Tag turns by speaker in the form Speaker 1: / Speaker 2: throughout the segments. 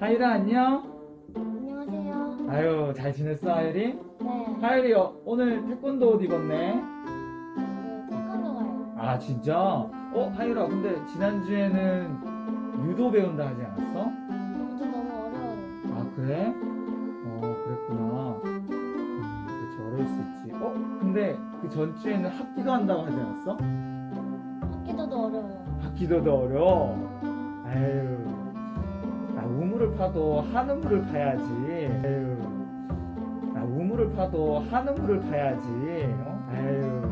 Speaker 1: 하율아 안녕.
Speaker 2: 안녕하세요.
Speaker 1: 아유 잘 지냈어 하율이?
Speaker 2: 네.
Speaker 1: 하율이 어, 오늘 태권도 옷 입었네.
Speaker 2: 그 태권도 가요.
Speaker 1: 아 진짜? 어 하율아 근데 지난주에는 유도 배운다 하지 않았어?
Speaker 2: 이도 너무 어려워요.
Speaker 1: 아 그래? 어 그랬구나. 음, 그렇지 어려울 수 있지. 어 근데 그 전주에는 합기도 한다고 하지 않았어?
Speaker 2: 합기도도 어려워요.
Speaker 1: 합기도도 어려워. 우물을 파도 하는 물을 파야지. 아유 나 우물을 파도 하는 물을 파야지. 어? 아유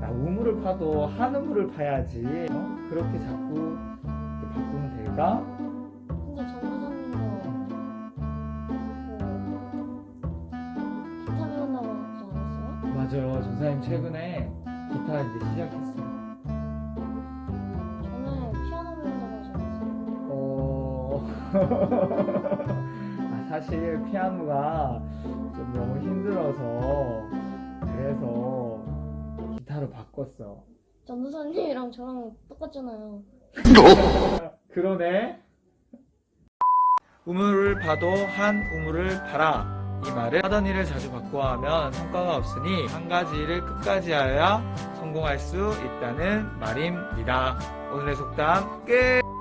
Speaker 1: 나 우물을 파도 하는 물을 파야지. 어? 그렇게 자꾸 이렇게 바꾸면 될까?
Speaker 2: 근데 그 기타 배운다고 하지 않았어요?
Speaker 1: 맞아요. 전사님 최근에 기타 이제 시작했어요. 아, 사실 피아노가 좀 너무 힘들어서 그래서 기타로 바꿨어.
Speaker 2: 전도사님이랑 저랑 똑같잖아요.
Speaker 1: 그러네. 우물을 봐도 한 우물을 봐라. 이 말을 하던 일을 자주 바꾸어 하면 성과가 없으니 한 가지 일을 끝까지 하여야 성공할 수 있다는 말입니다. 오늘의 속담 끝!